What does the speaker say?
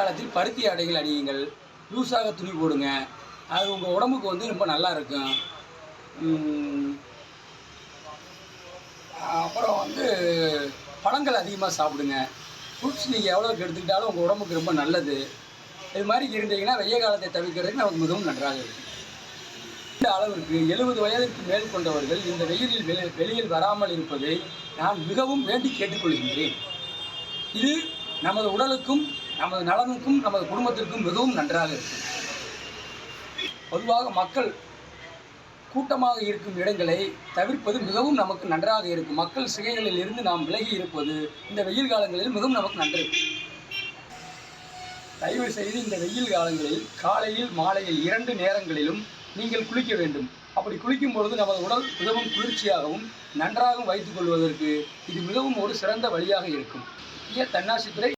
காலத்தில் பருத்தி ஆடைகள் அணியுங்கள். லூஸாக துணி போடுங்க. அது உங்கள் உடம்புக்கு வந்து ரொம்ப நல்லா இருக்கும். அப்புறம் வந்து பழங்கள் அதிகமாக சாப்பிடுங்க. ஃப்ரூட்ஸ் நீங்கள் எவ்வளோக்கு எடுத்துக்கிட்டாலும் உங்கள் உடம்புக்கு ரொம்ப நல்லது. இது மாதிரி இருந்தீங்கன்னா வெய்ய காலத்தை தவிர்க்கிறதுக்கு நமக்கு மிகவும் நன்றாக இருக்கும். இந்த அளவிற்கு எழுபது வயதிற்கு மேல் கொண்டவர்கள் இந்த வெயிலில் வெளி வெளியில் வராமல் இருப்பதை நான் மிகவும் வேண்டி கேட்டுக்கொள்கின்றேன். இது நமது உடலுக்கும் நமது நலனுக்கும் நமது குடும்பத்திற்கும் மிகவும் நன்றாக இருக்கும் பொதுவாக மக்கள் கூட்டமாக இருக்கும் இடங்களை தவிர்ப்பது மிகவும் நமக்கு நன்றாக இருக்கும். மக்கள் சிகைகளில் இருந்து நாம் விலகி இருப்பது இந்த வெயில் காலங்களில் மிகவும் நமக்கு நன்று. தயவு செய்து இந்த வெயில் காலங்களில் காலையில் மாலையில் இரண்டு நேரங்களிலும் நீங்கள் குளிக்க வேண்டும். அப்படி குளிக்கும் பொழுது நமது உடல் மிகவும் குளிர்ச்சியாகவும் நன்றாகவும் வைத்துக் கொள்வதற்கு இது மிகவும் ஒரு சிறந்த வழியாக இருக்கும். இய தன்னாசித்துறை